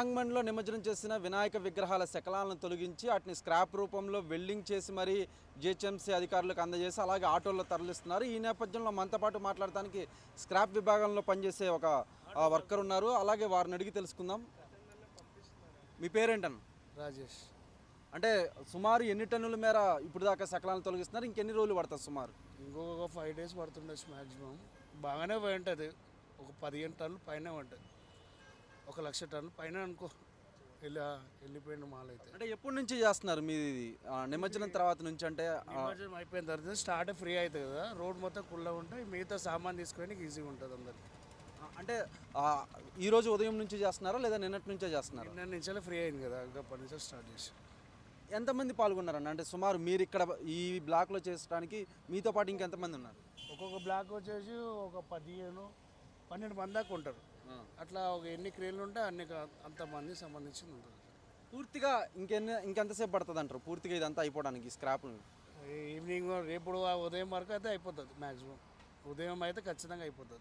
Tank బండ్లో నిమజ్జనం చేసిన వినాయక విగ్రహాల శకలాలను తొలగించి వాటిని స్క్రాప్ రూపంలో వెల్డింగ్ చేసి మరి జిహెచ్ఎంసీ అధికారులకు అందజేసి అలాగే ఆటోల్లో తరలిస్తున్నారు. ఈ నేపథ్యంలో మనతో పాటు మాట్లాడటానికి స్క్రాప్ విభాగంలో పనిచేసే ఒక వర్కర్ ఉన్నారు. అలాగే వారిని అడిగి తెలుసుకుందాం. మీ పేరేంటన్న? రాజేష్. అంటే సుమారు ఎన్ని టన్నుల మేర ఇప్పుడు దాకా శకలాలను తొలగిస్తున్నారు? ఇంకెన్ని రోజులు పడుతుంది సుమారు? ఇంకొక ఫైవ్ డేస్ పడుతుండొచ్చు మ్యాక్సిమం బాగానే పోయి ఉంటుంది. ఒక పదిహేను టన్నులు పైన ఉంటుంది ఒక లక్ష టన్నులు పైన అనుకో వెళ్ళి వెళ్ళిపోయిన మాల్ అయితే అంటే ఎప్పటి నుంచి చేస్తున్నారు మీది నిమజ్జనం తర్వాత నుంచి అంటే నిమజ్జనం అయిపోయిన తర్వాత స్టార్ట్ ఫ్రీ అవుతుంది కదా. రోడ్ మొత్తం కుళ్ళ ఉంటాయి మిగతా సామాన్ తీసుకోవడానికి ఈజీగా ఉంటుంది అందరికి. అంటే ఈ రోజు ఉదయం నుంచి చేస్తున్నారా లేదా నిన్నటి నుంచే చేస్తున్నారా? నిన్న నుంచే ఫ్రీ అయింది కదా. ఇంకా పని నుంచి స్టార్ట్ చేసి. ఎంతమంది పాల్గొన్నారన్న? అంటే సుమారు మీరు ఇక్కడ ఈ బ్లాక్లో చేసడానికి మీతో పాటు ఇంకెంతమంది ఉన్నారు? ఒక్కొక్క బ్లాక్ వచ్చేసి ఒక పదిహేను పన్నెండు మంది దాకా ఉంటారు. అట్లా ఒక ఎన్ని క్రేన్లు ఉంటే అన్ని అంతమంది సంబంధించింది ఉంటుంది. పూర్తిగా ఇంకెన్ని ఇంకెంతసేపు పడుతుంది అంటారు? పూర్తిగా ఇదంతా అయిపోవడానికి స్క్రాప్ ఈవినింగ్ రేపు ఉదయం వరకు అయితే అయిపోతుంది మ్యాక్సిమం ఉదయం అయితే ఖచ్చితంగా అయిపోతుంది.